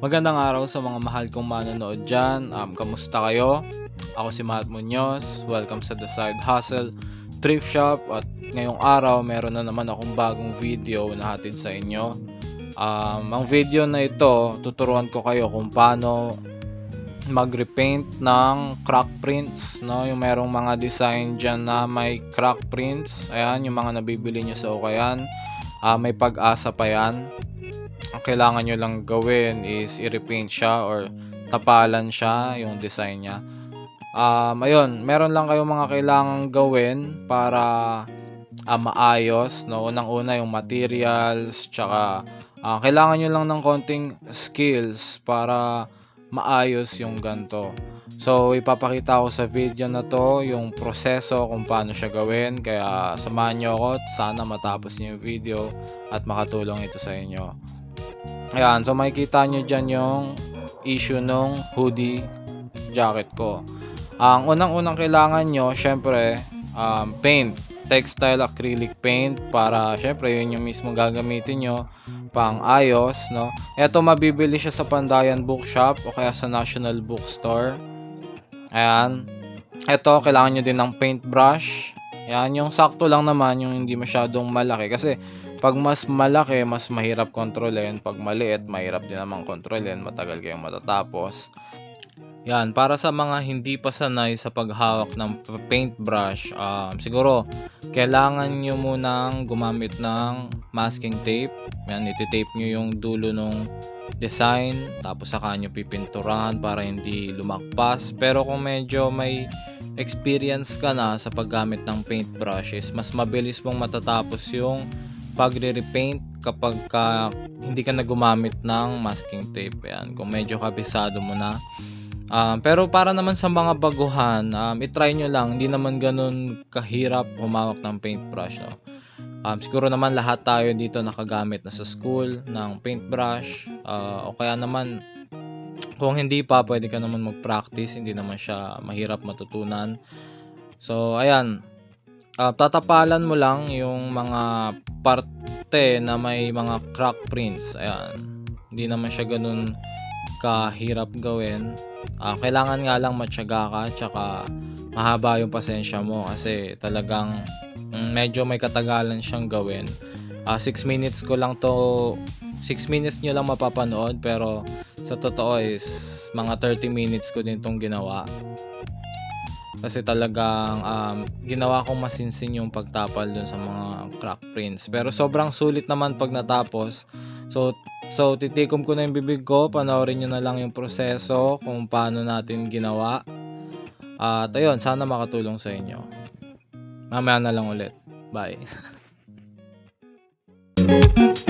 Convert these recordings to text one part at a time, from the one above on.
Magandang araw sa mga mahal kong manonood dyan. Um, kamusta kayo? Ako si Matt Munoz. Welcome sa The Side Hustle Thrift Shop. At ngayong araw, meron na naman akong bagong video na hatid sa inyo. Um, ang video na ito, tuturuan ko kayo kung paano mag-repaint ng crack prints, no? Yung merong mga design dyan na may crack prints. Ayan, yung mga nabibili nyo sa Okayan. Ah, may pag-asa pa yan. Ang kailangan nyo lang gawin is i-repaint siya or tapalan siya yung design niya. Um, ayun, meron lang kayong mga kailangang gawin para ah, maayos. No? Unang-una yung materials, tsaka ah, kailangan nyo lang ng konting skills para maayos yung ganto. So, ipapakita ko sa video na to yung proseso kung paano siya gawin. Kaya samahan nyo ako sana matapos niyo yung video at makatulong ito sa inyo. Ayan, so makikita nyo dyan yung issue nung hoodie jacket ko. Ang unang-unang kailangan nyo, syempre, um, paint. Textile acrylic paint para syempre yun yung mismo gagamitin nyo pang ayos, no? Ito mabibili siya sa Pandayan Bookshop o kaya sa National Bookstore. Ayan. Ito, kailangan nyo din ng paintbrush. Ayan, yung sakto lang naman, yung hindi masyadong malaki. Kasi, pag mas malaki, mas mahirap kontrolin. Pag maliit, mahirap din naman kontrolin. Matagal kayong matatapos. Yan, para sa mga hindi pa sanay sa paghawak ng paintbrush, um, siguro kailangan nyo munang gumamit ng masking tape. Yan, ititape nyo yung dulo ng design, tapos saka nyo pipinturahan para hindi lumakpas. Pero kung medyo may experience ka na sa paggamit ng paintbrushes, mas mabilis mong matatapos yung pagre-repaint kapag ka, hindi ka na gumamit ng masking tape. Yan, kung medyo kabisado mo na. Um, pero para naman sa mga baguhan, um, itry nyo lang. Hindi naman ganun kahirap humawak ng paintbrush. No? Um, siguro naman lahat tayo dito nakagamit na sa school ng paintbrush. Uh, o kaya naman, kung hindi pa, pwede ka naman mag-practice. Hindi naman siya mahirap matutunan. So, ayan. Uh, tatapalan mo lang yung mga parte na may mga crack prints. Ayan. Hindi naman siya ganun kahirap gawin. Ah, kailangan nga lang matyaga ka tsaka mahaba yung pasensya mo kasi talagang mm, medyo may katagalan siyang gawin. 6 minutes ko lang to 6 minutes nyo lang mapapanood pero sa totoo is mga 30 minutes ko din tong ginawa. Kasi talagang um, ginawa kong masinsin yung pagtapal dun sa mga crack prints. Pero sobrang sulit naman pag natapos. So, So, titikom ko na yung bibig ko. Panoorin nyo na lang yung proseso kung paano natin ginawa. At ayun, sana makatulong sa inyo. Mamaya na lang ulit. Bye.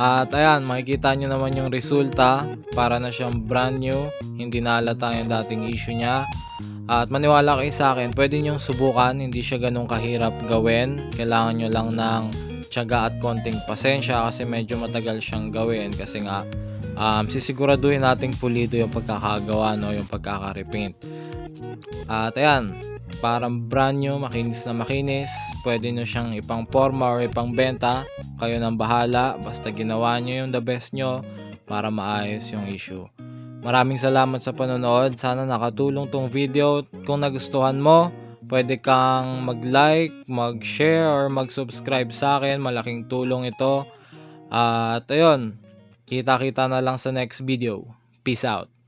At ayan, makikita nyo naman yung resulta. Para na siyang brand new. Hindi na halata yung dating issue niya. At maniwala kayo sa akin, pwede nyong subukan, hindi siya ganun kahirap gawin. Kailangan nyo lang ng tiyaga at konting pasensya kasi medyo matagal siyang gawin kasi nga um, sisiguraduhin nating pulido yung pagkakagawa, no, yung pagkaka-repaint. At ayan, parang brand new, makinis na makinis. Pwede nyo siyang ipang forma or ipang benta. Kayo nang bahala. Basta ginawa nyo yung the best nyo para maayos yung issue. Maraming salamat sa panonood. Sana nakatulong tong video. Kung nagustuhan mo, pwede kang mag-like, mag-share, or mag-subscribe sa akin. Malaking tulong ito. At ayun, kita-kita na lang sa next video. Peace out.